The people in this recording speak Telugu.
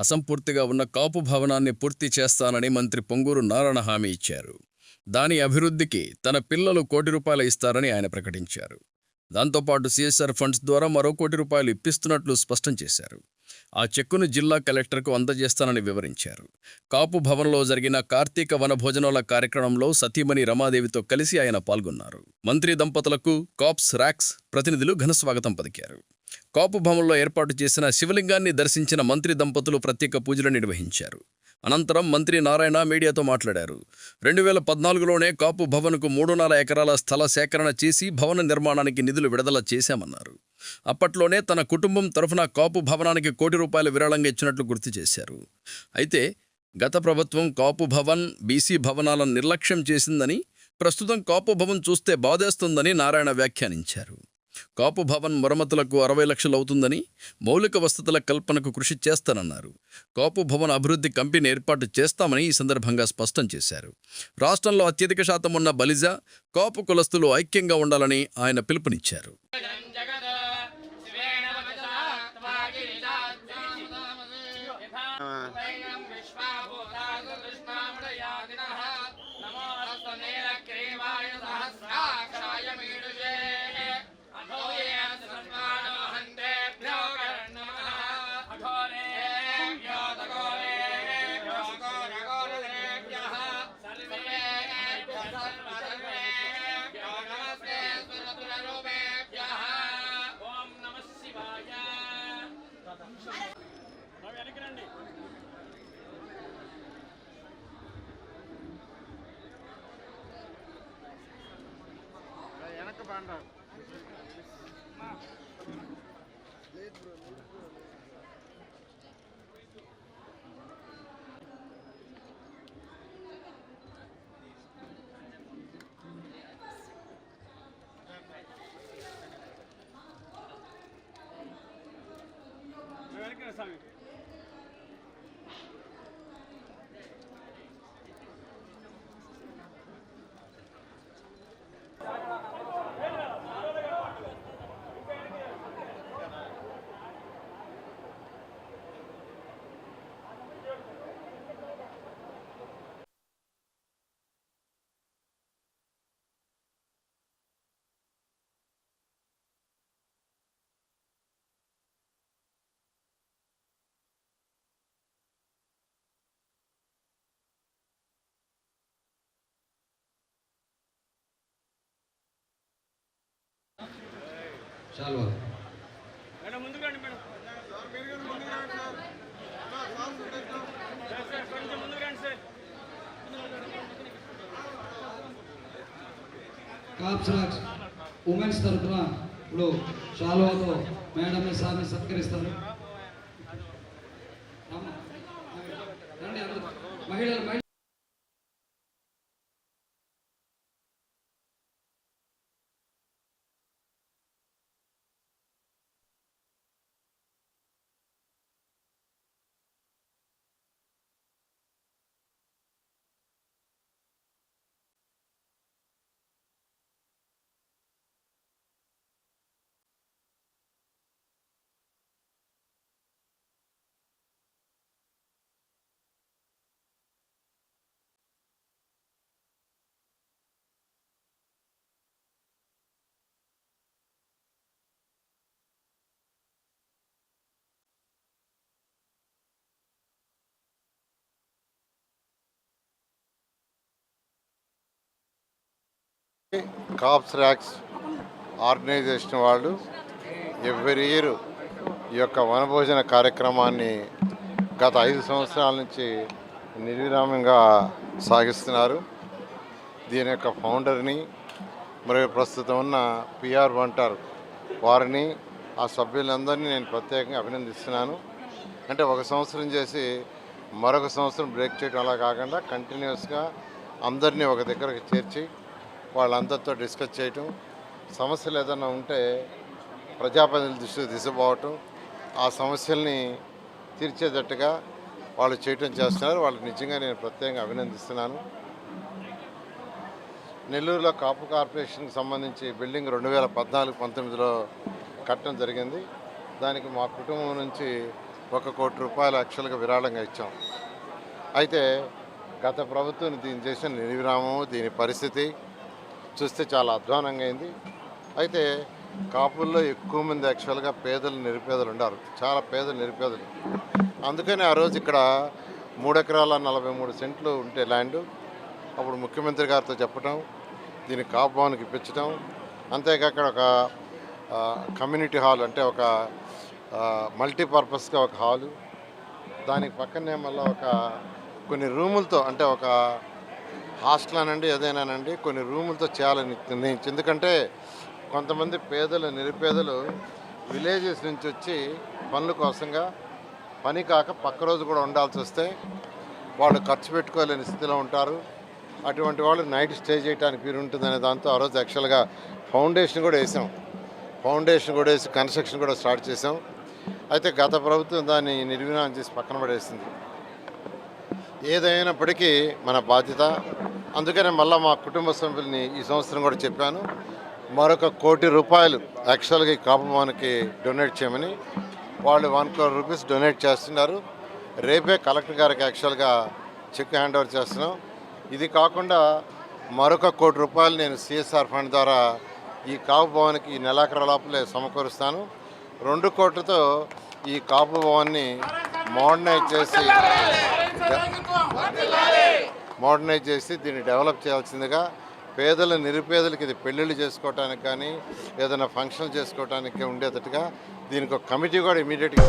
అసంపూర్తిగా ఉన్న కాపు భవనాన్ని పూర్తి చేస్తానని మంత్రి పొంగూరు నారాయణ హామీ ఇచ్చారు. దాని అభివృద్ధికి తన పిల్లలు కోటి రూపాయలు ఇస్తారని ఆయన ప్రకటించారు. దాంతోపాటు సిఎస్ఆర్ ఫండ్స్ ద్వారా మరో కోటి రూపాయలు ఇప్పిస్తున్నట్లు స్పష్టం చేశారు. ఆ చెక్కును జిల్లా కలెక్టర్కు అందజేస్తానని వివరించారు. కాపు భవన్లో జరిగిన కార్తీక వనభోజనాల కార్యక్రమంలో సతీమణి రమాదేవితో కలిసి ఆయన పాల్గొన్నారు. మంత్రి దంపతులకు కాప్స్ ర్యాక్స్ ప్రతినిధులు ఘనస్వాగతం పలికారు. కాపు భవన్లో ఏర్పాటు చేసిన శివలింగాన్ని దర్శించిన మంత్రి దంపతులు ప్రత్యేక పూజలు నిర్వహించారు. అనంతరం మంత్రి నారాయణ మీడియాతో మాట్లాడారు. రెండు వేల పద్నాలుగులోనే కాపు భవన్కు మూడున్నర ఎకరాల స్థల సేకరణ చేసి భవన నిర్మాణానికి నిధులు విడుదల చేశామన్నారు. అప్పట్లోనే తన కుటుంబం తరఫున కాపు భవనానికి కోటి రూపాయలు విరాళంగా ఇచ్చినట్లు గుర్తు చేశారు. అయితే గత ప్రభుత్వం కాపు భవన్ బీసీ భవనాలను నిర్లక్ష్యం చేసిందని ప్రస్తుతం కాపు భవన్ చూస్తే బాధేస్తుందని నారాయణ వ్యాఖ్యానించారు. కాపు భవన్ మరమ్మతులకు అరవై లక్షలు అవుతుందని మౌలిక వసతుల కల్పనకు కృషి చేస్తానన్నారు. కాపు భవన్ అభివృద్ధి కంపెనీ ఏర్పాటు చేస్తామని ఈ సందర్భంగా స్పష్టం చేశారు. రాష్ట్రంలో అత్యధిక శాతం ఉన్న బలిజ కాపు కులస్తులు ఐక్యంగా ఉండాలని ఆయన పిలుపునిచ్చారు. అంటారు. కాప్స్ రాక్స్ ఉమెన్స్ తరఫున ఇప్పుడు షాలువాతో మేడంని సార్ని సత్కరిస్తారు. అమ్మ, రండి అందరూ. మహిళలు కాప్స్ ర్యాక్స్ ఆర్గనైజేషన్ వాళ్ళు ఎవ్రీ ఇయర్ ఈ యొక్క వనభోజన కార్యక్రమాన్ని గత ఐదు సంవత్సరాల నుంచి నిర్విరామంగా సాగిస్తున్నారు. దీని యొక్క ఫౌండర్ని మరియు ప్రస్తుతం ఉన్న పిఆర్ వంటర్ వారిని ఆ సభ్యులందరినీ నేను ప్రత్యేకంగా అభినందిస్తున్నాను. అంటే ఒక సంవత్సరం చేసి మరొక సంవత్సరం బ్రేక్ చేయడం అలా కాకుండా కంటిన్యూస్గా అందరినీ ఒక దగ్గరకు చేర్చి వాళ్ళందరితో డిస్కస్ చేయటం సమస్యలు ఏదైనా ఉంటే ప్రజాప్రతినిధుల దృష్టికి తీసుకుపోవటం ఆ సమస్యల్ని తీర్చేటట్టుగా వాళ్ళు చేయటం చేస్తున్నారు. వాళ్ళు నిజంగా నేను ప్రత్యేకంగా అభినందిస్తున్నాను. నెల్లూరులో కాపు కార్పొరేషన్కి సంబంధించి బిల్డింగ్ రెండు వేల పద్నాలుగు పంతొమ్మిదిలో కట్టడం జరిగింది. దానికి మా కుటుంబం నుంచి ఒక కోటి రూపాయలు యాక్చువల్గా విరాళంగా ఇచ్చాం. అయితే గత ప్రభుత్వం దీన్ని చేసిన నిర్విరామము దీని పరిస్థితి చూస్తే చాలా అధ్వానంగా అయింది. అయితే కాపుల్లో ఎక్కువ మంది యాక్చువల్గా పేదలు నిరుపేదలు ఉన్నారు చాలా పేదలు నిరుపేదలు. అందుకని ఆ రోజు ఇక్కడ మూడు ఎకరాల నలభై మూడు సెంట్లు ఉంటే ల్యాండ్. అప్పుడు ముఖ్యమంత్రి గారితో చెప్పటం దీన్ని కాపు భవన్కి ఇప్పించడం అంతేకాక ఒక కమ్యూనిటీ హాల్ అంటే ఒక మల్టీపర్పస్గా ఒక హాలు. దానికి పక్కనే మళ్ళీ ఒక కొన్ని రూములతో అంటే ఒక హాస్టల్ అనండి ఏదైనానండి కొన్ని రూములతో చేయాలని నిర్ణయించి ఎందుకంటే కొంతమంది పేదలు నిరుపేదలు విలేజెస్ నుంచి వచ్చి పనుల కోసంగా పని కాక పక్క రోజు కూడా ఉండాల్సి వస్తే వాళ్ళు ఖర్చు పెట్టుకోలేని స్థితిలో ఉంటారు. అటువంటి వాళ్ళు నైట్ స్టే చేయడానికి వీరుంటుందనే దాంతో ఆ రోజు యాక్చువల్గా ఫౌండేషన్ కూడా వేసాం. ఫౌండేషన్ కూడా వేసి కన్స్ట్రక్షన్ కూడా స్టార్ట్ చేసాం. అయితే గత ప్రభుత్వం దాన్ని నిర్వీణం చేసి పక్కన పడేసింది. ఏదైనప్పటికీ మన బాధ్యత అందుకనే మళ్ళీ మా కుటుంబ సభ్యుల్ని ఈ సంవత్సరం కూడా చెప్పాను మరొక కోటి రూపాయలు యాక్చువల్గా ఈ కాపు భవన్కి డొనేట్ చేయమని వాళ్ళు వన్ క్రోర్ రూపీస్ డొనేట్ చేస్తున్నారు రేపే కలెక్టర్ గారికి యాక్చువల్గా చెక్ హ్యాండ్ ఓవర్ చేస్తున్నాం ఇది కాకుండా మరొక కోటి రూపాయలు నేను సిఎస్ఆర్ ఫండ్ ద్వారా ఈ కాపు భవన్కి ఈ నెలాఖరు లోపలే సమకూరుస్తాను రెండు కోట్లతో ఈ కాపు భవన్ని మోడర్నైజ్ చేసి మోడర్నైజ్ చేసి దీన్ని డెవలప్ చేయాల్సిందిగా పేదల నిరుపేదలకి ఇది పెళ్ళిళ్ళు చేసుకోవటానికి కానీ ఏదైనా ఫంక్షన్ చేసుకోవటానికి ఉండేటట్టుగా దీనికి ఒక కమిటీ కూడా ఇమీడియట్గా